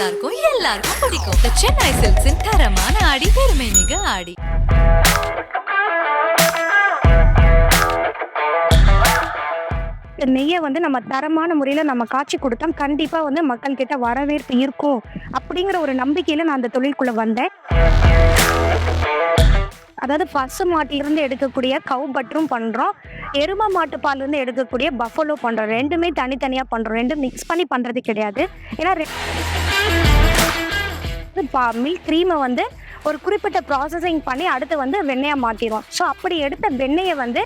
நல்லா இருக்கும் எல்லாருக்கும் பிடிக்கும். சென்னை சில்க்ஸின் தரமான ஆடி பெருமை மிக ஆடி. இந்த நெய்யை வந்து நம்ம தரமான முறையில் நம்ம காட்சி கொடுத்தா கண்டிப்பாக வந்து மக்கள்கிட்ட வரவேற்பு இருக்கும். அப்படிங்கிற ஒரு நம்பிக்கையில் நான் அந்த தொழிலுக்குள்ளே வந்தேன். அதாவது பசு மாட்டிலிருந்து எடுக்கக்கூடிய கவு பட்டரும் பண்ணுறோம் எரும மாட்டு பால்லேருந்து எடுக்கக்கூடிய பஃபலோ பண்ணுறோம் ரெண்டுமே தனித்தனியாக பண்ணுறோம் ரெண்டும் மிக்ஸ் பண்ணி பண்ணுறது கிடையாது. ஏன்னா மில்க் க்ரீமை வந்து ஒரு குறிப்பிட்ட ப்ராசஸிங் பண்ணி அடுத்து வந்து வெண்ணெயாக மாற்றிடுவோம் ஸோ அப்படி எடுத்த வெண்ணெயை வந்து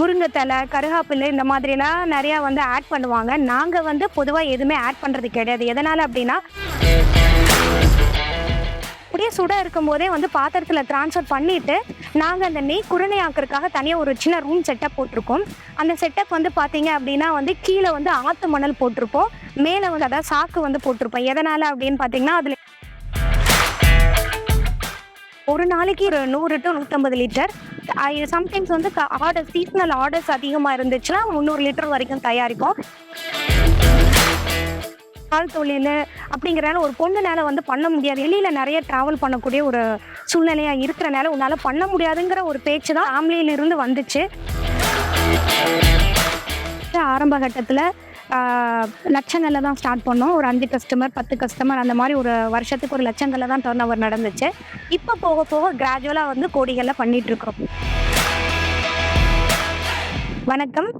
முருங்கைத்தலை கருகாப்பில் இந்த மாதிரிலாம் நிறையா வந்து ஆட் பண்ணுவாங்க. நாங்கள் வந்து பொதுவாக எதுவுமே ஆட் பண்ணுறது கிடையாது. எதனால் அப்படின்னா அப்படியே சுட இருக்கும்போதே வந்து பாத்திரத்தில் ட்ரான்ஸ்ஃபர் பண்ணிவிட்டு நாங்கள் அந்த நெய் குருணை ஆக்கிறதுக்காக தனியாக ஒரு சின்ன ரூம் செட்டப் போட்டிருக்கோம். அந்த செட்டப் வந்து பார்த்தீங்க அப்படின்னா வந்து கீழே வந்து ஆற்று மணல் போட்டிருப்போம். மேலே வந்து அதாவது சாக்கு வந்து போட்டிருப்போம். எதனால் அப்படின்னு பார்த்தீங்கன்னா அதில் ஒரு நாளைக்கு ஒரு நூறு டு நூற்றம்பது லிட்டர் சம்டைம்ஸ் வந்து ஆர்டர் சீசனல் ஆர்டர்ஸ் அதிகமாக இருந்துச்சுன்னா முந்நூறு லிட்டர் வரைக்கும் தயாரிப்போம். பால் தொழில் அப்படிங்கிறனால ஒரு பொண்ணுனால வந்து பண்ண முடியாது. வெளியில் நிறைய ட்ராவல் பண்ணக்கூடிய ஒரு சூழ்நிலையாக இருக்கிறனால உன்னால் பண்ண முடியாதுங்கிற ஒரு பேச்சு தான் ஃபேமிலியிலிருந்து வந்துச்சு. ஆரம்ப கட்டத்தில் லட்சங்களில் தான் ஸ்டார்ட் பண்ணோம். ஒரு அஞ்சு கஸ்டமர் பத்து கஸ்டமர் அந்த மாதிரி ஒரு வருஷத்துக்கு ஒரு லட்சங்களில் தான் டர்ன் ஓவர் நடந்துச்சு. இப்போ போக போக கிராஜுவலாக வந்து கோடிகளில் பண்ணிட்டு வணக்கம்.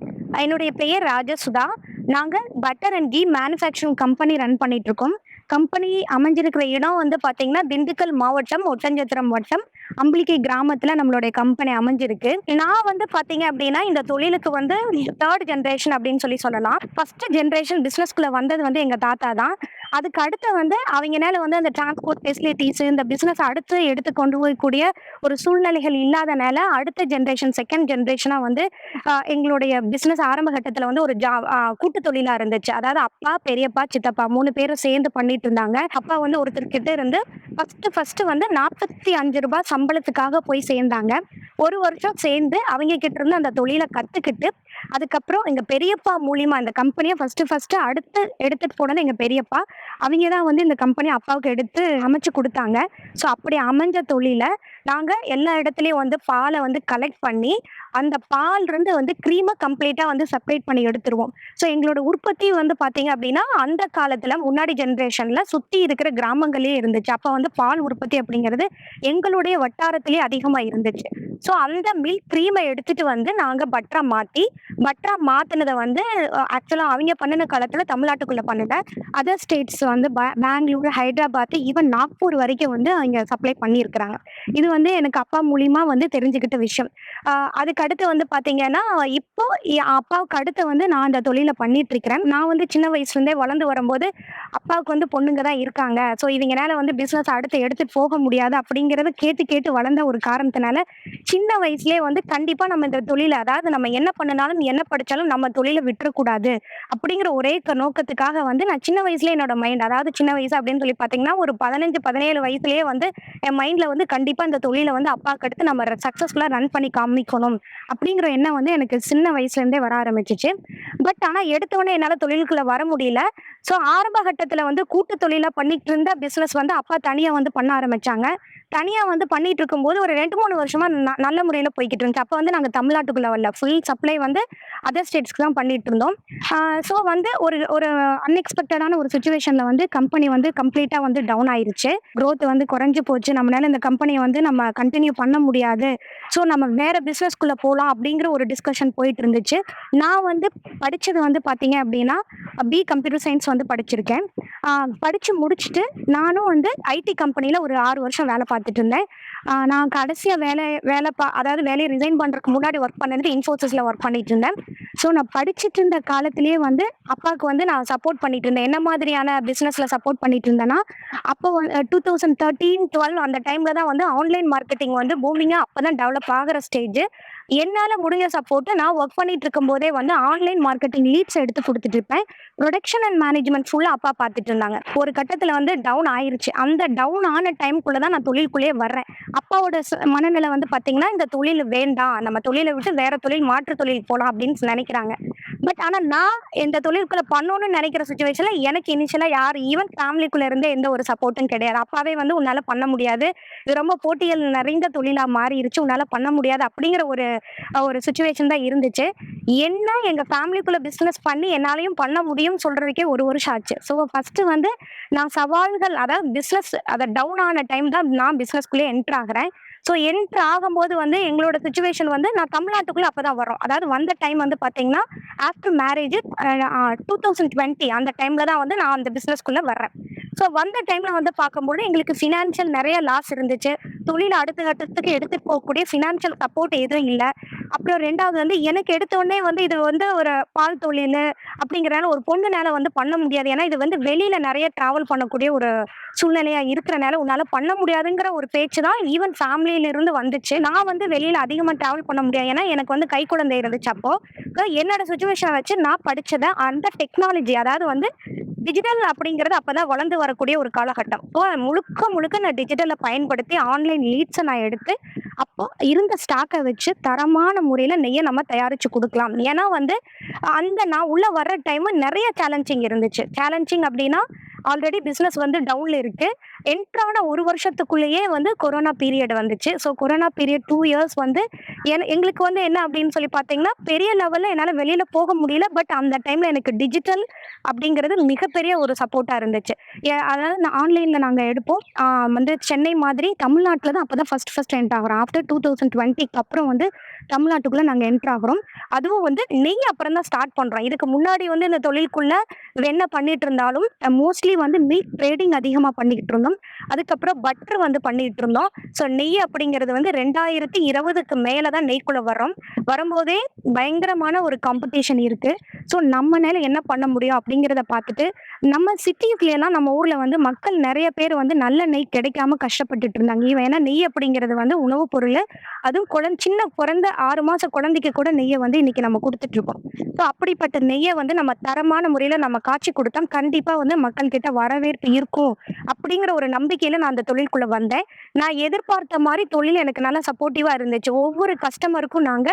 என்னுடைய பெயர் ராஜசுதா. நாங்கள் butter and ghee manufacturing company run பண்ணிட்டு இருக்கோம். கம்பெனி அமைஞ்சிருக்கிற இடம் வந்து பார்த்தீங்கன்னா திண்டுக்கல் மாவட்டம் ஒட்டஞ்சத்திரம் வட்டம். அம்பிளிக்கை கிராமத்தில் நம்மளுடைய கம்பெனி அமைஞ்சிருக்கு. நான் வந்து பார்த்தீங்க அப்படின்னா இந்த தொழிலுக்கு வந்து தேர்ட் ஜென்ரேஷன் அப்படின்னு சொல்லி சொல்லலாம். ஃபர்ஸ்ட் ஜென்ரேஷன் பிஸ்னஸ்குள்ளே வந்தது வந்து எங்க தாத்தா தான். அதுக்கு அடுத்து வந்து அவங்கனால வந்து அந்த டிரான்ஸ்போர்ட் ஃபெசிலிட்டிஸ் இந்த பிஸ்னஸ் அடுத்து எடுத்து கொண்டு போகக்கூடிய ஒரு சூழ்நிலைகள் இல்லாதனால அடுத்த ஜென்ரேஷன் செகண்ட் ஜென்ரேஷனாக வந்து எங்களுடைய பிஸ்னஸ் ஆரம்ப கட்டத்தில் வந்து ஒரு ஜா கூட்டு தொழிலாக இருந்துச்சு. அதாவது அப்பா பெரியப்பா சித்தப்பா மூணு பேரும் சேர்ந்து பண்ணிட்டு இருந்தாங்க. அப்பா வந்து ஒருத்தர்கிட்ட இருந்து ஃபஸ்ட்டு ஃபஸ்ட்டு வந்து நாற்பத்தி அஞ்சு ரூபாய் சம்பளத்துக்காக போய் சேர்ந்தாங்க. ஒரு வருஷம் சேர்ந்து அவங்க கிட்ட இருந்து அந்த தொழிலை கற்றுக்கிட்டு அதுக்கப்புறம் எங்கள் பெரியப்பா மூலியமா இந்த கம்பெனியை ஃபர்ஸ்ட் ஃபர்ஸ்ட் அடுத்து எடுத்துகிட்டு போனது எங்கள் பெரியப்பா. அவங்க தான் வந்து இந்த கம்பெனி அப்பாவுக்கு எடுத்து அமைச்சு கொடுத்தாங்க. ஸோ அப்படி அமைஞ்ச தொழிலை நாங்கள் எல்லா இடத்துலையும் வந்து பாலை வந்து கலெக்ட் பண்ணி அந்த பால் இருந்து வந்து க்ரீமை கம்ப்ளீட்டாக வந்து செப்பரேட் பண்ணி எடுத்துருவோம். ஸோ எங்களோட உற்பத்தி வந்து பார்த்தீங்க அப்படின்னா அந்த காலத்தில் முன்னாடி ஜென்ரேஷனில் சுற்றி இருக்கிற கிராமங்களே இருந்துச்சு. அப்போ வந்து பால் உற்பத்தி அப்படிங்கிறது எங்களுடைய வட்டாரத்திலே அதிகமாக இருந்துச்சு. ஸோ அந்த மில்க் க்ரீமை எடுத்துட்டு வந்து நாங்கள் பட்டரா மாற்றி பட்டரா மாற்றினதை வந்து ஆக்சுவலாக அவங்க பண்ணின காலத்தில் தமிழ்நாட்டுக்குள்ளே பண்ணல அதர் ஸ்டேட்ஸ் வந்து பே- பெங்களூர் ஹைதராபாத் ஈவன் நாக்பூர் வரைக்கும் வந்து அவங்க சப்ளை பண்ணியிருக்கிறாங்க. இது வந்து எனக்கு அப்பா மூலியமா வந்து தெரிஞ்சுக்கிட்ட விஷயம். அதுக்கு அடுத்து வந்து பார்த்தீங்கன்னா இப்போ அப்பாவுக்கு அடுத்து வந்து நான் அந்த தொழிலை பண்ணிட்டு இருக்கிறேன். நான் வந்து சின்ன வயசுலேருந்தே வளர்ந்து வரும்போது அப்பாவுக்கு வந்து பொண்ணுங்க தான் இருக்காங்க. ஸோ இவங்கனால வந்து பிஸ்னஸ் அடுத்து எடுத்துட்டு போக முடியாது அப்படிங்கிறத கேட்டு கேட்டு வளர்ந்த ஒரு காரணத்தினால சின்ன வயசுலேயே வந்து கண்டிப்பாக நம்ம இந்த தொழிலை அதாவது நம்ம என்ன பண்ணினாலும் என்ன படிச்சாலும் நம்ம தொழிலை விட்டுறக்கூடாது அப்படிங்கிற ஒரே நோக்கத்துக்காக வந்து நான் சின்ன வயசுலேயே என்னோட மைண்ட் அதாவது சின்ன வயசு அப்படின்னு சொல்லி பார்த்தீங்கன்னா ஒரு பதினஞ்சு பதினேழு வயசுலேயே வந்து என் மைண்டில் வந்து கண்டிப்பாக இந்த தொழிலை வந்து அப்பாவுக்கு அடுத்து நம்ம சக்ஸஸ்ஃபுல்லாக ரன் பண்ணி காமிக்கணும் அப்படிங்கிற எண்ணம் வந்து எனக்கு சின்ன வயசுலேருந்தே வர ஆரம்பிச்சிச்சு. பட் ஆனால் எடுத்தோடனே என்னால் தொழிலுக்குள்ளே வர முடியல. ஸோ ஆரம்ப கட்டத்தில் வந்து கூட்டு தொழிலாக பண்ணிட்டு இருந்த பிஸ்னஸ் வந்து அப்பா தனியாக வந்து பண்ண ஆரம்பித்தாங்க தனியாக வந்து பண்ணிட்டு இருக்கும்போது ஒரு ரெண்டு மூணு வருஷமாக நல்ல முறையில் போய்கிட்டு இருந்துச்சு. அப்போ வந்து நாங்கள் தமிழ்நாட்டுக்குள்ளே வரல. ஃபுல் சப்ளை வந்து அதர் ஸ்டேட்ஸ்க்கு தான் பண்ணிட்டு இருந்தோம். ஸோ வந்து ஒரு ஒரு அன்எக்ஸ்பெக்டடான ஒரு சுச்சுவேஷனில் வந்து கம்பெனி வந்து கம்ப்ளீட்டாக வந்து டவுன் ஆயிருச்சு. க்ரோத் வந்து குறைஞ்சு போச்சு. நம்மளால இந்த கம்பெனியை வந்து நம்ம கண்டினியூ பண்ண முடியாது. ஸோ நம்ம வேற பிஸ்னஸ்க்குள்ளே போகலாம் அப்படிங்கிற ஒரு டிஸ்கஷன் போயிட்டு இருந்துச்சு. நான் வந்து படித்தது வந்து பார்த்தீங்க அப்படின்னா பி கம்ப்யூட்டர் சயின்ஸ் வந்து படிச்சிருக்கேன். படித்து முடிச்சுட்டு நானும் வந்து ஐடி கம்பெனியில் ஒரு ஆறு வருஷம் வேலை பார்த்துட்டு இருந்தேன். நான் கடைசியாக வேலை வேலை பா அதாவது வேலையை ரிசைன் பண்ணுறதுக்கு முன்னாடி ஒர்க் பண்ணது இன்ஃபோசிஸில் ஒர்க் பண்ணிட்டு இருந்தேன். ஸோ நான் படிச்சுட்டு இருந்த காலத்திலேயே வந்து அப்பாவுக்கு வந்து நான் சப்போர்ட் பண்ணிட்டு இருந்தேன் என்ன மாதிரியான பிஸ்னஸில் சப்போர்ட் பண்ணிட்டு இருந்தேன்னா அப்போ டூ தௌசண்ட் தேர்ட்டீன் டுவெல் அந்த டைமில் தான் வந்து ஆன்லைன் மார்க்கெட்டிங் வந்து பூமிங்காக அப்போ தான் டெவலப் ஆகிற ஸ்டேஜ் என்னால் முடிஞ்ச சப்போர்ட்டு நான் ஒர்க் பண்ணிட்டு இருக்கும்போதே வந்து ஆன்லைன் மார்க்கெட்டிங் லீட்ஸ் எடுத்து கொடுத்துட்டு இருப்பேன் ப்ரொடக்ஷன் அண்ட் மேனேஜ்மெண்ட் ஃபுல்லாக அப்பா பார்த்துட்டு இருந்தாங்க ஒரு கட்டத்தில் வந்து டவுன் ஆயிருச்சு. அந்த டவுன் ஆன டைம்குள்ளே தான் நான் தொழிலுக்குள்ளேயே வர்றேன். அப்பாவோட ச- மனநிலை வந்து பார்த்தீங்கன்னா இந்த தொழில் வேண்டாம். நம்ம தொழிலை விட்டு வேற தொழில் மாற்று தொழில் போகலாம் அப்படின்னு நினைக்கிறாங்க. பட் ஆனால் நான் இந்த தொழிலுக்குள்ளே பண்ணணும்னு நினைக்கிற சுச்சுவேஷனில் எனக்கு இனிஷியலாக யார் ஈவன் ஃபேமிலிக்குள்ளே இருந்தே எந்த ஒரு சப்போர்ட்டும் கிடையாது. அப்பாவே வந்து உன்னால் பண்ண முடியாது. இது ரொம்ப போட்டிகள் நிறைந்த தொழிலாக மாறிடுச்சு உன்னால் பண்ண முடியாது அப்படிங்கிற ஒரு ஒரு சுச்சுவேஷன் தான் இருந்துச்சு. என்ன எங்கள் ஃபேமிலிக்குள்ளே பிஸ்னஸ் பண்ணி என்னாலையும் பண்ண முடியும் சொல்கிறதுக்கே ஒரு வருஷம் ஆச்சு ஸோ ஃபஸ்ட்டு வந்து நான் சவால்கள் அதாவது பிஸ்னஸ் அதை டவுன் ஆன டைம் தான் நான் பிஸ்னஸ்க்குள்ளே என்ட்ரு ஆகிறேன். ஸோ என்ட்ரு ஆகும்போது வந்து எங்களோட சுச்சுவேஷன் வந்து நான் தமிழ்நாட்டுக்குள்ளே அப்போ தான் வரோம் அதாவது வந்த டைம் வந்து பார்த்தீங்கன்னா after marriage two thousand twenty அந்த டைமில் தான் வந்து நான் அந்த பிஸ்னஸ்க்குள்ளே வர்றேன். ஸோ வந்த டைமில் வந்து பார்க்கும்போது எங்களுக்கு ஃபினான்ஷியல் நிறைய லாஸ் இருந்துச்சு. தொழில் அடுத்த கட்டத்துக்கு எடுத்து போகக்கூடிய ஃபினான்ஷியல் சப்போர்ட் எதுவும் இல்லை. அப்புறம் ரெண்டாவது வந்து எனக்கு எடுத்த உடனே வந்து இது வந்து ஒரு பால் தொழில் அப்படிங்கிறனால ஒரு பொண்ணுனால வந்து பண்ண முடியாது. ஏன்னா இது வந்து வெளியில் நிறைய ட்ராவல் பண்ணக்கூடிய ஒரு சூழ்நிலையாக இருக்கிறனால உன்னால் பண்ண முடியாதுங்கிற ஒரு பேச்சு தான் ஈவன் ஃபேமிலியில இருந்து வந்துச்சு. நான் வந்து வெளியில் அதிகமாக ட்ராவல் பண்ண முடியாது. ஏன்னா எனக்கு வந்து கை குழந்தை இருந்துச்சு அப்போ. என்னோட சுச்சுவேஷனை வச்சு நான் படிச்சதை அந்த டெக்னாலஜி அதாவது வந்து டிஜிட்டல் அப்படிங்கிறது அப்பதான் வளர்ந்து வரக்கூடிய ஒரு காலகட்டம். முழுக்க முழுக்க நான் டிஜிட்டலை பயன்படுத்தி ஆன்லைன் லீட்ஸை நான் எடுத்து அப்போ இருந்த ஸ்டாக்கை வச்சு தரமான முறையில் நெய்யை நம்ம தயாரித்து கொடுக்கலாம். ஏன்னா வந்து அந்த நான் உள்ளே வர்ற டைமு நிறைய சேலஞ்சிங் இருந்துச்சு. சேலஞ்சிங் அப்படின்னா ஆல்ரெடி பிஸ்னஸ் வந்து டவுனில் இருக்குது என்ட்ரான ஒரு வருஷத்துக்குள்ளேயே வந்து கொரோனா பீரியட் வந்துச்சு. So corona period two years வந்து என எங்களுக்கு வந்து என்ன அப்படின்னு சொல்லி பார்த்தீங்கன்னா பெரிய லெவலில் என்னால் வெளியில் போக முடியல. பட் அந்த டைமில் எனக்கு டிஜிட்டல் அப்படிங்கிறது மிகப்பெரிய ஒரு சப்போர்ட்டாக இருந்துச்சு. ஏ- அதாவது நான் ஆன்லைனில் நாங்கள் எடுப்போம். வந்து சென்னை மாதிரி தமிழ்நாட்டில் தான் அப்போ தான் ஃபஸ்ட் ஃபஸ்ட் என்ட் ஆகிறோம் ஆஃப்டர் டூ தௌசண்ட் டுவெண்ட்டிக்கு அப்புறம் வந்து தமிழ்நாட்டுக்குள்ளே நாங்கள் என்ட்ரு ஆகிறோம். அதுவும் வந்து நெய் அப்புறம் தான் ஸ்டார்ட் பண்ணுறோம் இதுக்கு முன்னாடி வந்து இந்த தொழிலுக்குள்ளே என்ன பண்ணிட்டு இருந்தாலும் மோஸ்ட்லி வந்து மில்க் ட்ரேடிங் அதிகமாக பண்ணிக்கிட்டு இருந்தோம். அதுக்கப்புறம் பட்டர் வந்து பண்ணிட்டு இருந்தோம். ஸோ நெய் அப்படிங்கிறது வந்து ரெண்டாயிரத்தி இருபதுக்கு மேலே தான் நெய்க்குள்ளே வர்றோம் வரும்போதே பயங்கரமான ஒரு காம்படிஷன் இருக்கு. ஸோ நம்மனால என்ன பண்ண முடியும் அப்படிங்கிறத பார்த்துட்டு நம்ம சிட்டிக்குள்ளேலாம் நம்ம ஊரில் வந்து மக்கள் நிறைய பேர் வந்து நல்ல நெய் கிடைக்காம கஷ்டப்பட்டுட்டு இருந்தாங்க. இவன் ஏன்னா நெய் அப்படிங்கிறது வந்து உணவுப் பொருள். அதுவும் குழந்தை சின்ன பிறந்த ஆறு மாத குழந்தைக்கு கூட நெய்யை வந்து இன்னைக்கு நம்ம கொடுத்துட்டு இருக்கோம். ஸோ அப்படிப்பட்ட நெய்யை வந்து நம்ம தரமான முறையில் நம்ம காட்சி கொடுத்தா கண்டிப்பாக வந்து மக்களுக்கு கிட்ட வரவேற்பு இருக்கும் அப்படிங்கிற ஒரு நம்பிக்கையில நான் அந்த தொழிலுக்குள்ள வந்தேன். நான் எதிர்பார்த்த மாதிரி தொழில் எனக்கு நல்லா சப்போர்ட்டிவா இருந்துச்சு. ஒவ்வொரு கஸ்டமருக்கும் நாங்க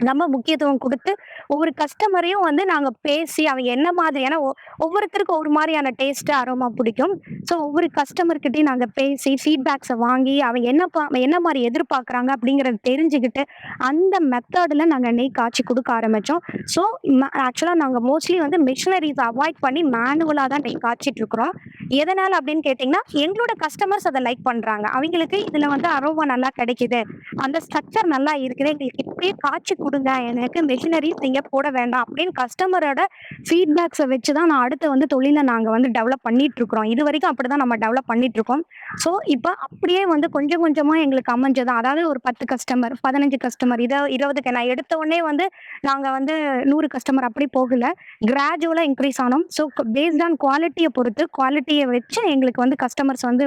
நம்ம முக்கியத்துவம் கொடுத்து ஒவ்வொரு கஸ்டமரையும் வந்து நாங்கள் பேசி அவங்க என்ன மாதிரி ஏன்னா ஒ- ஒவ்வொருத்தருக்கும் ஒரு மாதிரியான டேஸ்ட்டு அரோமா பிடிக்கும். ஸோ ஒவ்வொரு கஸ்டமர்கிட்டையும் நாங்கள் பேசி ஃபீட்பேக்ஸை வாங்கி அவன் என்ன பா என்ன மாதிரி எதிர்பார்க்குறாங்க அப்படிங்கிறத தெரிஞ்சுக்கிட்டு அந்த மெத்தடில் நாங்கள் நெய் காய்ச்சி கொடுக்க ஆரம்பித்தோம் ஸோ ஆக்சுவலாக நாங்கள் மோஸ்ட்லி வந்து மிஷினரிஸ் அவாய்ட் பண்ணி மேனுவலாக தான் நெய் காய்ச்சிட்டு இருக்கிறோம். எதனால் அப்படின்னு கேட்டிங்கன்னா எங்களோட கஸ்டமர்ஸ் அதை லைக் பண்ணுறாங்க அவங்களுக்கு இதில் வந்து அரோமா நல்லா கிடைக்குது. அந்த ஸ்ட்ரக்சர் நல்லா இருக்குது. எங்களுக்கு இப்படியே காய்ச்சி கொடுங்க. எனக்கு மெஷினரிஸ் நீங்கள் போட வேண்டாம் அப்படின்னு கஸ்டமரோட ஃபீட்பேக்ஸை வச்சு தான் நான் அடுத்து வந்து தொழிலை நாங்கள் வந்து டெவலப் பண்ணிட்டு இருக்கிறோம் இது வரைக்கும் அப்படி தான் நம்ம டெவலப் பண்ணிட்டு இருக்கோம் ஸோ இப்போ அப்படியே வந்து கொஞ்சம் கொஞ்சமாக எங்களுக்கு அமைஞ்சதான் அதாவது ஒரு பத்து கஸ்டமர் பதினஞ்சு கஸ்டமர் இதை இருபதுக்கு நான் எடுத்த உடனே வந்து நாங்கள் வந்து நூறு கஸ்டமர் அப்படி போகல. கிராஜுவலாக இன்க்ரீஸ் ஆனோம். ஸோ பேஸ்ட் ஆன் குவாலிட்டியை பொறுத்து குவாலிட்டியை வச்சு எங்களுக்கு வந்து கஸ்டமர்ஸ் வந்து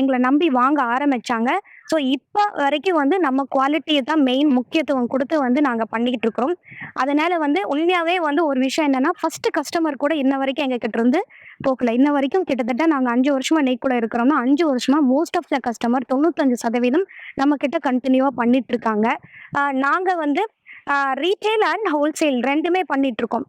எங்களை நம்பி வாங்க ஆரம்பிச்சாங்க. ஸோ இப்போ வரைக்கும் வந்து நம்ம குவாலிட்டியை தான் மெயின் முக்கியத்துவம் கொடுத்து வந்து நாங்கள் பண்ணிக்கிட்டு இருக்கிறோம். அதனால வந்து உண்மையாகவே வந்து ஒரு விஷயம் என்னன்னா ஃபர்ஸ்ட் கஸ்டமர் கூட இன்ன வரைக்கும் எங்ககிட்ட இருந்து போகல. இன்ன வரைக்கும் கிட்டத்தட்ட நாங்கள் அஞ்சு வருஷமா நெய்க்குள்ள இருக்கிறோம்னா அஞ்சு வருஷமா மோஸ்ட் ஆஃப் த கஸ்டமர் தொண்ணூத்தஞ்சு சதவீதம் நம்ம கிட்ட கண்டினியூவா பண்ணிட்டு இருக்காங்க. நாங்கள் வந்து ரீட்டைல் அண்ட் ஹோல்சேல் ரெண்டுமே பண்ணிட்டு இருக்கோம்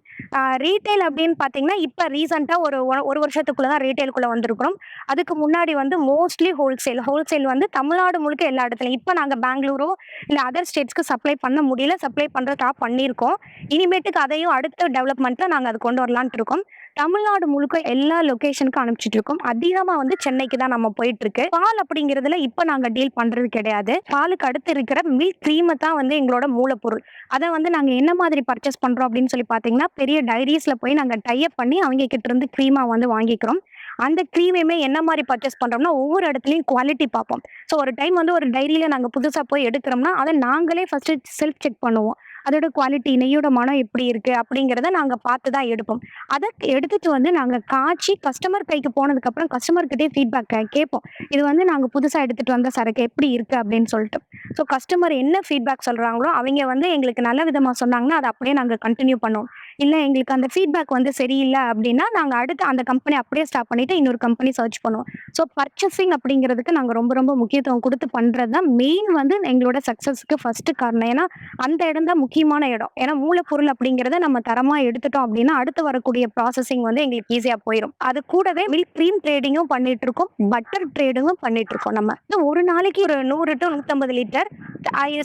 ரீட்டைல் அப்படின்னு பார்த்தீங்கன்னா இப்போ ரீசெண்டாக ஒரு ஒ- ஒரு வருஷத்துக்குள்ளே தான் ரீட்டைலுக்குள்ளே வந்திருக்கிறோம். அதுக்கு முன்னாடி வந்து மோஸ்ட்லி ஹோல்சேல் ஹோல்சேல் வந்து தமிழ்நாடு முழுக்க எல்லா இடத்துலையும். இப்போ நாங்கள் பெங்களூரோ இல்லை அதர் ஸ்டேட்ஸ்க்கு சப்ளை பண்ண முடியல. சப்ளை பண்ணுறதா பண்ணியிருக்கோம். இனிமேட்டுக்கு அதையும் அடுத்த டெவலப்மெண்ட்டில் நாங்கள் அது கொண்டு வரலான்ட்டு இருக்கோம். தமிழ்நாடு முழுக்க எல்லா லொகேஷனுக்கும் அனுப்பிச்சிட்டு இருக்கோம் அதிகமாக வந்து சென்னைக்கு தான் நம்ம போயிட்டு இருக்கு பால் அப்படிங்கிறதுல இப்போ நாங்கள் டீல் பண்ணுறது கிடையாது. பாலுக்கு அடுத்து இருக்கிற மில்க் க்ரீமை தான் வந்து எங்களோட மூலப்பொருள். அதை வந்து நாங்கள் என்ன மாதிரி பர்ச்சேஸ் பண்ணுறோம் அப்படின்னு சொல்லி பார்த்தீங்கன்னா பெரிய டைரிஸில் போய் நாங்கள் டைப் பண்ணி அவங்க கிட்ட இருந்து க்ரீமா வந்து வாங்கிக்கிறோம். அந்த க்ரீமையுமே என்ன மாதிரி பர்ச்சேஸ் பண்ணுறோம்னா ஒவ்வொரு இடத்துலையும் குவாலிட்டி பார்ப்போம். ஸோ ஒரு டைம் வந்து ஒரு டைரியில் நாங்கள் புதுசாக போய் எடுக்கிறோம்னா அதை நாங்களே ஃபஸ்ட்டு செல்ஃப் செக் பண்ணுவோம். அதோட குவாலிட்டி நெய்யோட மனம் எப்படி இருக்குது அப்படிங்கிறத நாங்கள் பார்த்து தான் எடுப்போம். அதை எடுத்துட்டு வந்து நாங்கள் காய்ச்சி கஸ்டமர் கைக்கு போனதுக்கப்புறம் கஸ்டமர்கிட்டே ஃபீட்பேக் கேட்போம். இது வந்து நாங்கள் புதுசாக எடுத்துகிட்டு வந்த சரக்கு எப்படி இருக்குது அப்படின்னு சொல்லிட்டு. ஸோ கஸ்டமர் என்ன ஃபீட்பேக் சொல்கிறாங்களோ அவங்க வந்து எங்களுக்கு நல்ல விதமாக சொன்னாங்கன்னா அதை அப்படியே நாங்கள் கண்டினியூ பண்ணுவோம். இல்லை எங்களுக்கு அந்த ஃபீட்பேக் வந்து சரியில்லை அப்படின்னா நாங்கள் அடுத்து அந்த கம்பெனி அப்படியே ஸ்டாப் பண்ணிட்டு இன்னொரு கம்பெனி சர்ச் பண்ணுவோம். ஸோ பர்ச்சேசிங் அப்படிங்கிறதுக்கு நாங்கள் ரொம்ப ரொம்ப முக்கியத்துவம் கொடுத்து பண்ணுறது தான் மெயின் வந்து எங்களோட சக்ஸஸ்க்கு ஃபஸ்ட்டு காரணம். ஏன்னா அந்த இடம் தான் முக்கியமான இடம். ஏன்னா மூலப்பொருள் அப்படிங்கிறத நம்ம தரமாக எடுத்துட்டோம் அப்படின்னா அடுத்து வரக்கூடிய ப்ராசஸிங் வந்து எங்களுக்கு ஈஸியாக போயிடும் அது கூடவே மில்க் க்ரீம் ட்ரேடிங்கும் பண்ணிட்டு இருக்கோம். பட்டர் ட்ரேடிங்கும் பண்ணிட்டு இருக்கோம் நம்ம. ஒரு நாளைக்கு ஒரு நூறு டு நூற்றம்பது லிட்டர்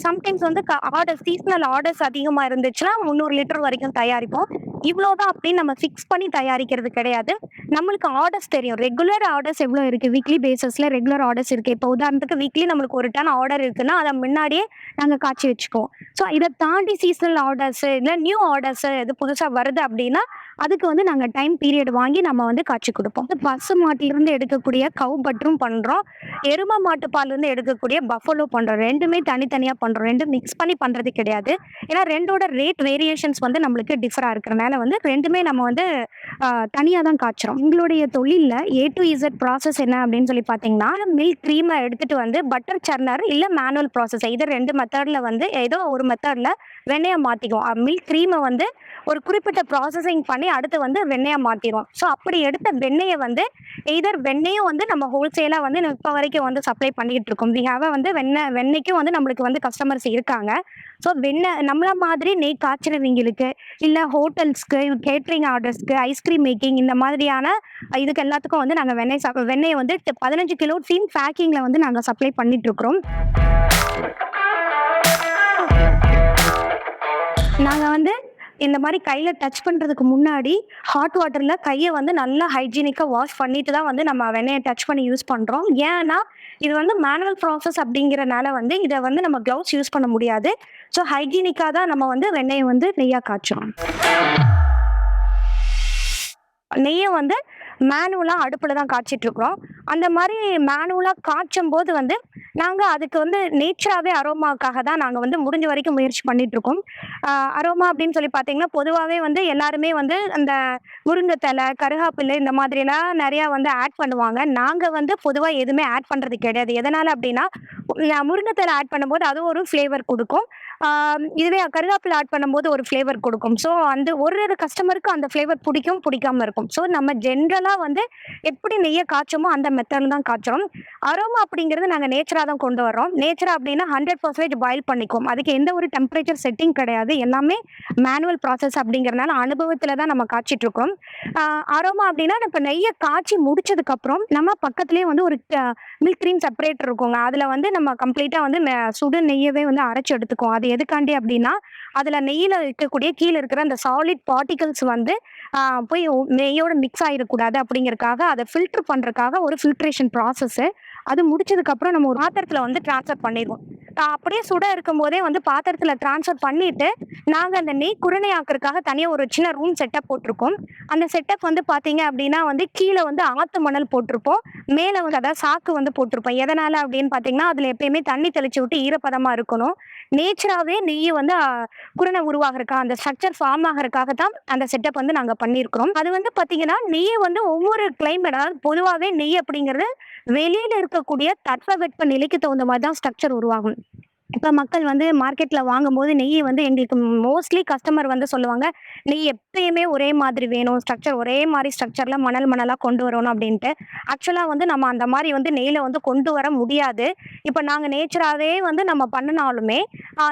சம்டைம்ஸ் வந்து ஆர்டர் சீசனல் ஆர்டர்ஸ் அதிகமாக இருந்துச்சுன்னா முந்நூறு லிட்டர் வரைக்கும் தயாரிப்போம். இவ்வளோதான் அப்படின்னு நம்ம ஃபிக்ஸ் பண்ணி தயாரிக்கிறது கிடையாது. நம்மளுக்கு ஆர்டர்ஸ் தெரியும். ரெகுலர் ஆர்டர்ஸ் எவ்வளோ இருக்குது வீக்லி பேசிஸில் ரெகுலர் ஆர்டர்ஸ் இருக்குது இப்போ உதாரணத்துக்கு வீக்லி நம்மளுக்கு ஒரு டன் ஆர்டர் இருக்குன்னா அதை முன்னாடியே நாங்கள் காய்ச்சி வச்சுக்குவோம். ஸோ இதை தாண்டி சீசனல் ஆர்டர்ஸு இல்லை நியூ ஆர்டர்ஸு எது புதுசாக வருது அப்படின்னா அதுக்கு வந்து நாங்கள் டைம் பீரியட் வாங்கி நம்ம வந்து காய்ச்சி கொடுப்போம். பசு மாட்டிலிருந்து எடுக்கக்கூடிய கவு பட்டரும் பண்ணுறோம் எரும மாட்டு பால்லேருந்து எடுக்கக்கூடிய பஃபலோ பண்ணுறோம் ரெண்டுமே தனித்தனியாக பண்ணுறோம் ரெண்டும் மிக்ஸ் பண்ணி பண்ணுறது கிடையாது. ஏன்னா ரெண்டோட ரேட் வேரியேஷன்ஸ் வந்து நம்மளுக்கு டிஃபராக இருக்கிறனால வந்து ரெண்டுமே நம்ம வந்து தனியாக தான் காய்ச்சுறோம் எங்களுடைய தொழிலில் ஏ டு இசட் ப்ராசஸ் என்ன அப்படின்னு சொல்லி பார்த்தீங்கன்னா மில்க் க்ரீமை எடுத்துகிட்டு வந்து பட்டர் சர்னர் இல்லை மேனுவல் ப்ராசஸ் இது ரெண்டு மெத்தடில் வந்து ஏதோ ஒரு மெத்தடில் வெண்ணையை மாற்றிக்குவோம் மில்க் க்ரீமை வந்து ஒரு குறிப்பிட்ட ப்ராசஸிங் பண்ணி அடுத்து வந்து வெண்ணெயை மாற்றிடுவோம் ஸோ அப்படி எடுத்த வெண்ணெயை வந்து எய்தர் வெண்ணெயும் வந்து நம்ம ஹோல்சேலாக வந்து இப்போ வரைக்கும் வந்து சப்ளை பண்ணிக்கிட்டு இருக்கோம். வி ஹாவ் வந்து வெண்ணெய் வெண்ணெய்க்கும் வந்து நம்மளுக்கு வந்து கஸ்டமர்ஸ் இருக்காங்க. ஸோ வெண்ணெய் நம்மள மாதிரி நெய் காய்ச்சறவங்களுக்கு இல்லை ஹோட்டல்ஸ்க்கு கேட்ரிங் ஆர்டர்ஸ்க்கு ஐஸ்கிரீம் மேக்கிங் இந்த மாதிரியான இதுக்கு எல்லாத்துக்கும் வந்து நாங்கள் வெண்ணெய் சப் வெண்ணெயை வந்து பதினஞ்சு கிலோ டீன் பேக்கிங்கில் வந்து நாங்கள் சப்ளை பண்ணிகிட்ருக்குறோம் நாங்கள் வந்து இந்த மாதிரி கையில் டச் பண்ணுறதுக்கு முன்னாடி ஹாட் வாட்டரில் கையை வந்து நல்லா ஹைஜீனிக்காக வாஷ் பண்ணிட்டு தான் வந்து நம்ம வெண்ணெயை டச் பண்ணி யூஸ் பண்ணுறோம் ஏன்னா இது வந்து மேனுவல் ப்ராசஸ் அப்படிங்கிறனால வந்து இதை வந்து நம்ம க்ளவுஸ் யூஸ் பண்ண முடியாது. ஸோ ஹைஜீனிக்காக தான் நம்ம வந்து வெண்ணெயை வந்து நெய்யாக காய்ச்சோம் நெய்யை வந்து மேனுவலாக அடுப்பில் தான் காய்ச்சிட்டு இருக்கிறோம் அந்த மாதிரி மேனுவலாக காய்ச்சும் போது வந்து நாங்கள் அதுக்கு வந்து நேச்சராகவே அரோமாவுக்காக தான் நாங்கள் வந்து முடிஞ்ச வரைக்கும் முயற்சி பண்ணிகிட்ருக்கோம் அரோமா அப்படின்னு சொல்லி பார்த்தீங்கன்னா பொதுவாகவே வந்து எல்லாருமே வந்து அந்த முருங்கைத்தலை கருகாப்பில் இந்த மாதிரிலாம் நிறையா வந்து ஆட் பண்ணுவாங்க. நாங்கள் வந்து பொதுவாக எதுவுமே ஆட் பண்ணுறது கிடையாது. எதனால் அப்படின்னா முருங்கைத்தலை ஆட் பண்ணும்போது அது ஒரு ஃப்ளேவர் கொடுக்கும். இதுவே கருகாப்பில் ஆட் பண்ணும்போது ஒரு ஃப்ளேவர் கொடுக்கும். ஸோ அந்த ஒரு ஒரு கஸ்டமருக்கு அந்த ஃப்ளேவர் பிடிக்கும் பிடிக்காம இருக்கும். ஸோ நம்ம ஜென்ரலாக வந்து எப்படி நெய்யை காய்ச்சோமோ அந்த மெத்தடில் தான் காய்ச்சோம் அரோமா அப்படிங்கிறது நாங்கள் நேச்சராக தான் கொண்டு வரோம் நேச்சராக அப்படின்னா ஹண்ட்ரட் பர்சன்டேஜ் பாயில் பண்ணிக்குவோம். அதுக்கு எந்த ஒரு டெம்பரேச்சர் செட்டிங் கிடையாது. எல்லாமே மேனுவல் ப்ராசஸ் அப்படிங்கிறதுனால அனுபவத்தில் தான் நம்ம காய்ச்சிட்டு இருக்கோம். அரோமா அப்படின்னா இப்போ நெய்யை காய்ச்சி முடிச்சதுக்கப்புறம் நம்ம பக்கத்துலேயே வந்து ஒரு மில்க் க்ரீம் செப்பரேட்டர் இருக்குங்க. அதில் வந்து நம்ம கம்ப்ளீட்டாக வந்து சுடு நெய்யவே வந்து அரைச்சி எடுத்துக்குவோம். அது எதுக்காண்டி அப்படின்னா அதில் நெய்யில் இருக்கக்கூடிய கீழே இருக்கிற அந்த சாலிட் பார்ட்டிகல்ஸ் வந்து போய் நெய்யோட மிக்ஸ் ஆகிடக்கூடாது அப்படிங்கறக்காக அதை ஃபில்டர் பண்ணுறக்காக ஒரு ஃபில்ட்ரேஷன் ப்ராசஸ்ஸு அது முடிச்சதுக்கப்புறம் நம்ம ஒரு பாத்திரத்தில் வந்து ட்ரான்ஸ்ஃபர் பண்ணிடுவோம். அப்படியே சுட இருக்கும்போதே வந்து பாத்திரத்தில் ட்ரான்ஸ்ஃபர் பண்ணிட்டு நாங்கள் அந்த நெய் குருணை ஆக்குறதுக்காக தனியாக ஒரு சின்ன ரூம் செட்டப் போட்டிருக்கோம். அந்த செட்டப் வந்து பார்த்தீங்க அப்படின்னா வந்து கீழே வந்து ஆத்து மணல் போட்டிருப்போம். மேலே வந்து அதாவது சாக்கு வந்து போட்டிருப்போம். எதனால் அப்படின்னு பார்த்தீங்கன்னா அதில் எப்பயுமே தண்ணி தெளிச்சு விட்டு ஈரப்பதமாக இருக்கணும். நேச்சராகவே நெய் வந்து குரணை உருவாகிறக்கா உருவாகிறதுக்காக அந்த ஸ்ட்ரக்சர் ஃபார்ம் ஆகிறதுக்காக தான் அந்த செட்டப் வந்து நாங்கள் பண்ணியிருக்கிறோம். அது வந்து பார்த்தீங்கன்னா நெய்யை வந்து ஒவ்வொரு கிளைமேட் அதாவது பொதுவாகவே நெய் அப்படிங்கிறது வெளியில் இருக்கக்கூடிய தட்பவெட்ப நிலைக்கு தகுந்த மாதிரி தான் ஸ்ட்ரக்சர் உருவாகும். இப்போ மக்கள் வந்து மார்க்கெட்டில் வாங்கும்போது நெய் வந்து எங்களுக்கு மோஸ்ட்லி கஸ்டமர் வந்து சொல்லுவாங்க நெய் எப்பயுமே ஒரே மாதிரி வேணும் ஸ்ட்ரக்சர் ஒரே மாதிரி ஸ்ட்ரக்சரில் மணல் மணலாக கொண்டு வரணும் அப்படின்ட்டு. ஆக்சுவலாக வந்து நம்ம அந்த மாதிரி வந்து நெய்யில் வந்து கொண்டு வர முடியாது. இப்போ நாங்கள் நேச்சராகவே வந்து நம்ம பண்ணினாலுமே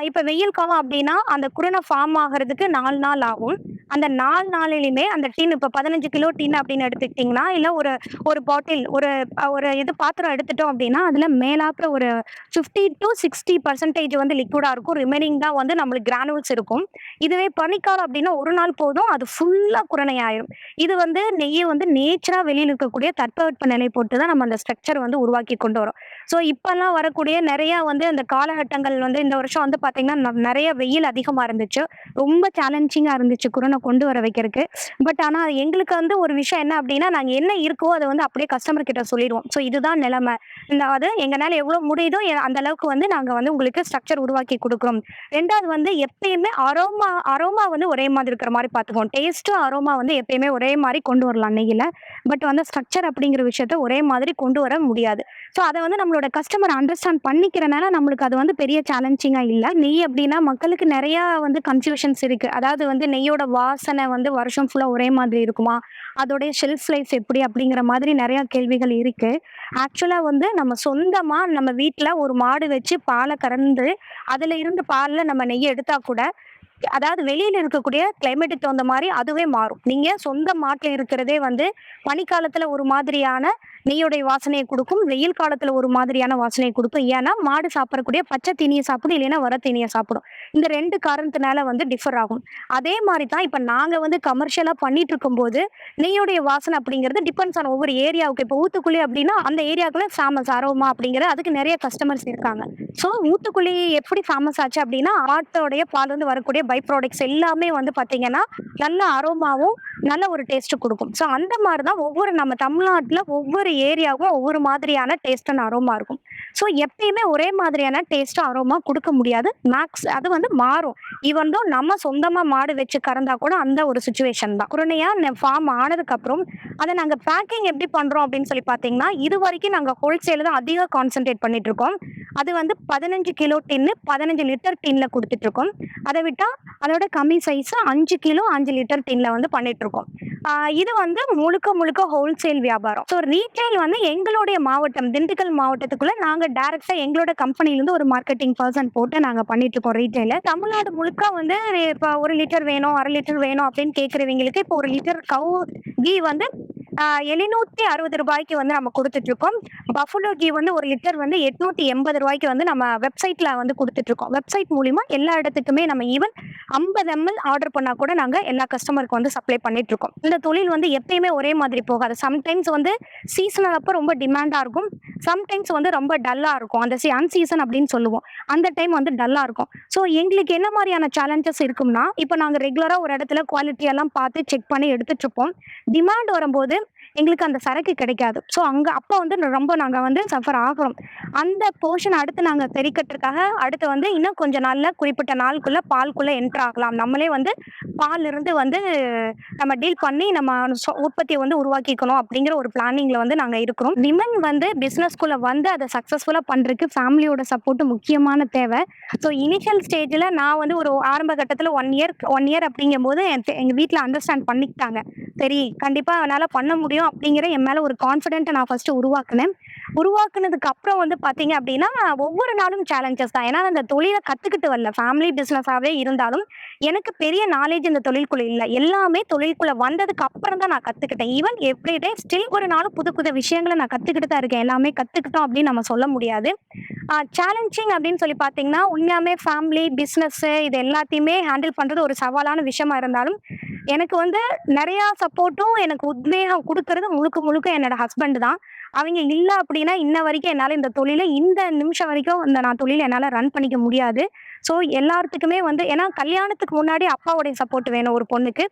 இப்போ வெயில் காலம் அப்படின்னா அந்த குருணை ஃபார்ம் ஆகிறதுக்கு நாலு நாள் ஆகும். அந்த நாலு நாளிலையுமே அந்த டின் இப்போ பதினஞ்சு கிலோ டின் அப்படின்னு எடுத்துக்கிட்டிங்கன்னா இல்லை ஒரு ஒரு பாட்டில் ஒரு ஒரு இது பாத்திரம் எடுத்துட்டோம் அப்படின்னா அதில் மேலாப்புற ஒரு fifty to sixty percent percentage வந்து லிக்விடாக இருக்கும். ரிமைனிங் தான் வந்து நம்மளுக்கு கிரானுவல்ஸ் இருக்கும். இதுவே பனிக்காலம் அப்படின்னா ஒரு நாள் போதும் அது ஃபுல்லாக குறையாயிரும் இது வந்து நெய்யை வந்து நேச்சராக வெளியில் இருக்கக்கூடிய தட்பவெட்ப நிலை போட்டு தான் நம்ம அந்த ஸ்ட்ரக்சர் வந்து உருவாக்கி கொண்டு வரோம். ஸோ இப்போல்லாம் வரக்கூடிய நிறைய வந்து அந்த காலகட்டங்கள் வந்து இந்த வருஷம் வந்து பார்த்திங்கன்னா நிறைய வெயில் அதிகமாக இருந்துச்சு. ரொம்ப சேலஞ்சிங்காக இருந்துச்சு குரனை கொண்டு வர வைக்கிறதுக்கு. பட் ஆனால் எங்களுக்கு வந்து ஒரு விஷயம் என்ன அப்படின்னா நாங்கள் என்ன இருக்கோ அதை வந்து அப்படியே கஸ்டமர் கிட்ட சொல்லிடுவோம். ஸோ இதுதான் நிலைமை. இந்த அது எங்களால் எவ்வளோ முடியுதோ அந்த அளவுக்கு வந்து நாங்கள் வந்து உங்களுக்கு உங்களுக்கு ஸ்ட்ரக்சர் உருவாக்கி கொடுக்குறோம். ரெண்டாவது வந்து எப்பயுமே அரோமா அரோமா வந்து ஒரே மாதிரி இருக்கிற மாதிரி பார்த்துக்கோம் டேஸ்ட்டும் அரோமா வந்து எப்பயுமே ஒரே மாதிரி கொண்டு வரலாம் நெய்யில் பட் வந்து ஸ்ட்ரக்சர் அப்படிங்கிற விஷயத்த ஒரே மாதிரி கொண்டு வர முடியாது. ஸோ அதை வந்து நம்மளோட கஸ்டமர் அண்டர்ஸ்டாண்ட் பண்ணிக்கிறனால நம்மளுக்கு அது வந்து பெரிய சேலஞ்சிங்காக இல்லை. நெய் அப்படின்னா மக்களுக்கு நிறையா வந்து கன்ஃபியூஷன்ஸ் இருக்குது அதாவது வந்து நெய்யோட வாசனை வந்து வருஷம் ஃபுல்லாக ஒரே மாதிரி இருக்குமா? அதோடைய ஷெல்ஃப் லைஃப் எப்படி? அப்படிங்கிற மாதிரி நிறையா கேள்விகள் இருக்குது ஆக்சுவலாக வந்து நம்ம சொந்தமாக நம்ம வீட்டில் ஒரு மாடு வச்சு பாலை கறந்து அதில் இருந்து பாலில் நம்ம நெய்யை எடுத்தால் கூட அதாவது வெளியில் இருக்கக்கூடிய கிளைமேட்டுக்கு தகுந்த மாதிரி அதுவே மாறும். நீங்கள் சொந்த மாட்டில் இருக்கிறதே வந்து பனிக்காலத்தில் ஒரு மாதிரியான நெய்யோடைய வாசனையை கொடுக்கும். வெயில் காலத்தில் ஒரு மாதிரியான வாசனையை கொடுக்கும். ஏன்னா மாடு சாப்பிடக்கூடிய பச்சை தீனியை சாப்பிடும் இல்லைன்னா வர தீனியை சாப்பிடும். இந்த ரெண்டு காரணத்தினால வந்து டிஃபர் ஆகும். அதே மாதிரி தான் இப்போ நாங்கள் வந்து கமர்ஷியலாக பண்ணிட்டு இருக்கும்போது நெய்யோடைய வாசனை அப்படிங்கிறது டிபெண்ட்ஸ் ஆன் ஒவ்வொரு ஏரியாவுக்கு இப்போ ஊத்துக்குழி அப்படின்னா அந்த ஏரியாவுக்குள்ள ஃபேமஸ் ஆரோமா அப்படிங்கிறது அதுக்கு நிறைய கஸ்டமர்ஸ் இருக்காங்க. ஸோ ஊத்துக்குழி எப்படி ஃபேமஸ் ஆச்சு அப்படின்னா ஆட்டோடைய பால் வந்து வரக்கூடிய பை ப்ராடக்ட்ஸ் எல்லாமே வந்து பார்த்தீங்கன்னா நல்ல அரோமாவும் நல்ல ஒரு டேஸ்ட் கொடுக்கும். ஸோ அந்த மாதிரி தான் ஒவ்வொரு நம்ம தமிழ்நாட்டில் ஒவ்வொரு ஏரியாவுக்கும் ஒவ்வொரு மாதிரியான டேஸ்ட் அண்ட் அரோமா இருக்கும். ஸோ எப்பயுமே ஒரே மாதிரியான டேஸ்ட் அரோமா கொடுக்க முடியாது. மேக்ஸ் அது வந்து மாறும். ஈவன் தான் நம்ம சொந்தமாக மாடு வச்சு கறந்தா கூட அந்த ஒரு சுச்சுவேஷன் தான். குருணையாக ஃபார்ம் ஆனதுக்கப்புறம் அதை நாங்கள் பேக்கிங் எப்படி பண்ணுறோம் அப்படின்னு சொல்லி பார்த்தீங்கன்னா இது வரைக்கும் நாங்கள் ஹோல்சேல் தான் அதிகம் கான்சென்ட்ரேட் பண்ணிட்டு இருக்கோம். அது வந்து பதினஞ்சு கிலோ டின்னு பதினஞ்சு லிட்டர் டின்னில் கொடுத்துட்ருக்கோம் அதை விட்டால் அதோட கம்மி சைஸ் அஞ்சு கிலோ அஞ்சு லிட்டர் டின்ல வந்து பண்ணிட்டு இருக்கோம். இது வந்து முழுக்க முழுக்க ஹோல்சேல் வியாபாரம். ஸோ ரீட்டைல் வந்து எங்களுடைய மாவட்டம் திண்டுக்கல் மாவட்டத்துக்குள்ள நாங்கள் டேரெக்டாக எங்களோட கம்பெனிலேருந்து ஒரு மார்க்கெட்டிங் பர்சன் போட்டு நாங்கள் பண்ணிட்டு இருக்கோம் ரீட்டைல தமிழ்நாடு முழுக்க வந்து இப்போ ஒரு லிட்டர் வேணும் அரை லிட்டர் வேணும் அப்படின்னு கேட்குறவங்களுக்கு இப்போ ஒரு லிட்டர் கவு கீ வந்து எழுநூற்றி அறுபது ரூபாய்க்கு வந்து நம்ம கொடுத்துட்டு இருக்கோம் பஃபலோ கீ வந்து ஒரு லிட்டர் வந்து எட்நூற்றி எண்பது ரூபாய்க்கு வந்து நம்ம வெப்சைட்டில் வந்து கொடுத்துட்டு இருக்கோம் வெப்சைட் மூலிமா எல்லா இடத்துக்குமே நம்ம ஈவன் ஐம்பது எம்எல் ஆர்டர் பண்ணால் கூட நாங்கள் எல்லா கஸ்டமருக்கு வந்து சப்ளை பண்ணிட்டு இருக்கோம் இந்த தொழில் வந்து எப்பயுமே ஒரே மாதிரி போகாது. சம்டைம்ஸ் வந்து சீசனல் அப்போ ரொம்ப டிமாண்டாக இருக்கும். சம்டைம்ஸ் வந்து ரொம்ப டல்லாக இருக்கும். அந்த சி அன்சீசன் அப்படின்னு சொல்லுவோம். அந்த டைம் வந்து டல்லாக இருக்கும். ஸோ எங்களுக்கு என்ன மாதிரியான சேலஞ்சஸ் இருக்கும்னா இப்போ நாங்கள் ரெகுலராக ஒரு இடத்துல குவாலிட்டி எல்லாம் பார்த்து செக் பண்ணி எடுத்துட்டு இருப்போம் டிமாண்ட் வரும்போது எங்களுக்கு அந்த சரக்கு கிடைக்காது. ஸோ அங்கே அப்போ வந்து ரொம்ப நாங்கள் வந்து சஃபர் ஆகிறோம். அந்த போர்ஷன் அடுத்து நாங்கள் தெரிக்கட்டுறதுக்காக அடுத்து வந்து இன்னும் கொஞ்ச நாளில் குறிப்பிட்ட நாளுக்குள்ளே பால்குள்ளே என்ட்ரு ஆகலாம். நம்மளே வந்து பாலிருந்து வந்து நம்ம டீல் பண்ணி நம்ம உற்பத்தியை வந்து உருவாக்கிக்கணும் அப்படிங்கிற ஒரு பிளானிங்கில் வந்து நாங்கள் இருக்கிறோம். விமன் வந்து பிஸ்னஸ்குள்ளே வந்து அதை சக்ஸஸ்ஃபுல்லாக பண்ணுறதுக்கு ஃபேமிலியோட சப்போர்ட்டு முக்கியமான தேவை. ஸோ இனிஷியல் ஸ்டேஜில் நான் வந்து ஒரு ஆரம்ப கட்டத்தில் ஒன் இயர் ஒன் இயர் அப்படிங்கும்போது எங்கள் வீட்டில் அண்டர்ஸ்டாண்ட் பண்ணிக்கிட்டாங்க. சரி கண்டிப்பாக என்னால் பண்ண முடியும் அப்படிங்கிற என் மேலே ஒரு கான்ஃபிடென்ட்டை நான் ஃபஸ்ட்டு உருவாக்குனேன். உருவாக்குனதுக்கு அப்புறம் வந்து பார்த்தீங்க அப்படின்னா ஒவ்வொரு நாளும் சேலஞ்சஸ் தான். ஏன்னா அந்த தொழிலை கற்றுக்கிட்டு வரல. ஃபேமிலி பிஸ்னஸாகவே இருந்தாலும் எனக்கு பெரிய நாலேஜ் இந்த தொழில்குள்ளே இல்லை. எல்லாமே தொழில்குள்ளே வந்ததுக்கு அப்புறம் தான் நான் கற்றுக்கிட்டேன் ஈவன் எவ்ரிடே ஸ்டில் ஒரு நாளும் புது புது விஷயங்களை நான் கற்றுக்கிட்டு தான் இருக்கேன். எல்லாமே கற்றுக்கிட்டோம் அப்படின்னு நம்ம சொல்ல முடியாது. சேலஞ்சிங் அப்படின்னு சொல்லி பார்த்தீங்கன்னா உண்மையாமே ஃபேமிலி பிஸ்னஸ்ஸு இது எல்லாத்தையுமே ஹேண்டில் பண்ணுறது ஒரு சவாலான விஷயமா இருந்தாலும் எனக்கு வந்து நிறையா சப்போர்ட்டும் எனக்கு உத்வேகம் கொடுக்கறது முழுக்க முழுக்க என்னோட ஹஸ்பண்ட் தான். அவங்க இல்லை அப்படின்னா இன்ன வரைக்கும் என்னால் இந்த தொழிலை இந்த நிமிஷம் வரைக்கும் இந்த நான் தொழிலை என்னால் ரன் பண்ணிக்க முடியாது. ஸோ எல்லாத்துக்குமே வந்து ஏன்னா கல்யாணத்துக்கு முன்னாடி அப்பாவுடைய சப்போர்ட் வேணும் ஒரு பொண்ணுக்கு.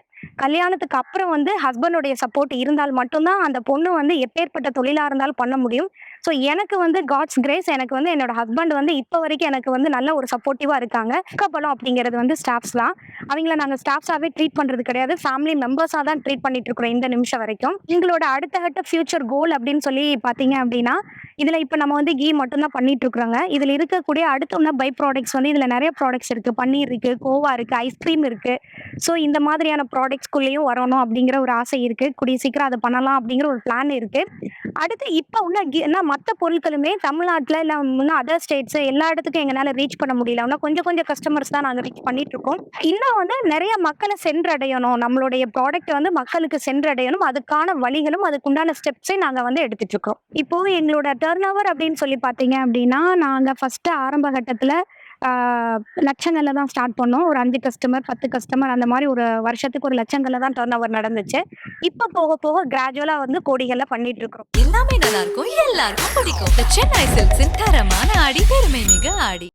கல்யாணத்துக்கு அப்புறம் வந்து ஹஸ்பண்டோடைய சப்போர்ட் இருந்தால் மட்டும்தான் அந்த பொண்ணு வந்து எப்பேற்பட்ட தொழிலாக இருந்தாலும் பண்ண முடியும். ஸோ எனக்கு வந்து காட்ஸ் கிரேஸ் எனக்கு வந்து என்னோட ஹஸ்பண்ட் வந்து இப்போ வரைக்கும் எனக்கு வந்து நல்ல ஒரு சப்போர்ட்டிவாக இருக்காங்க. பலம் அப்படிங்கிறது வந்து ஸ்டாஃப்ஸ் தான். அவங்கள நாங்கள் ஸ்டாஃப்ஸாகவே ட்ரீட் பண்ணுறது கிடையாது. ஃபேமிலி மெம்பர்ஸாக தான் ட்ரீட் பண்ணிட்டு இருக்கிறோம் இந்த நிமிஷம் வரைக்கும். எங்களோட அடுத்த கட்ட ஃபியூச்சர் கோல் அப்படின்னு சொல்லி பார்த்தீங்க அப்படின்னா இதில் இப்போ நம்ம வந்து கீ மட்டும்தான் பண்ணிட்டு இருக்கிறோங்க. இதில் இருக்கக்கூடிய அடுத்த ஒன்று பை ப்ராடக்ட்ஸ் வந்து இதில் நிறைய ப்ராடக்ட்ஸ் இருக்குது பன்னீர் இருக்குது கோவா இருக்குது ஐஸ்கிரீம் இருக்குது ஸோ இந்த மாதிரியான ப்ராடக்ட்ஸ்குள்ளேயும் வரணும் அப்படிங்கிற ஒரு ஆசை இருக்குது கூடிய சீக்கிரம் அதை பண்ணலாம் அப்படிங்கிற ஒரு பிளான் இருக்குது அடுத்து இப்போ உள்ள கி- என்ன மற்ற பொருட்களுமே தமிழ்நாட்டில் இல்லை இன்னும் அதர் ஸ்டேட்ஸ் எல்லா இடத்துக்கும் எங்களால் ரீச் பண்ண முடியல. ஆனால் கொஞ்சம் கொஞ்சம் கஸ்டமர்ஸ் தான் நாங்கள் ரீச் பண்ணிட்டு இருக்கோம் இன்னும் வந்து நிறைய மக்களை சென்றடையணும். நம்மளுடைய ப்ராடக்ட் வந்து மக்களுக்கு சென்றடையணும். அதுக்கான வழிகளும் அதுக்குண்டான ஸ்டெப்ஸை நாங்கள் வந்து எடுத்துட்டு இருக்கோம் இப்போ எங்களோட டர்ன் ஓவர் அப்படின்னு சொல்லி பார்த்தீங்க அப்படின்னா நாங்கள் ஃபர்ஸ்ட் ஆரம்ப கட்டத்தில் லட்சங்களில் தான் ஸ்டார்ட் பண்ணோம். ஒரு அஞ்சு கஸ்டமர் பத்து கஸ்டமர் அந்த மாதிரி ஒரு வருஷத்துக்கு ஒரு லட்சங்களில் தான் டர்ன் ஓவர் நடந்துச்சு. இப்போ போக போக கிராஜுவலாக வந்து கோடிகளில் பண்ணிட்டு இருக்கிறோம். எல்லாமே நல்லா இருக்கும் எல்லாருக்கும் பிடிக்கும். சென்னை சில்க்ஸின் தரமான ஆடி பெருமை மிக ஆடி.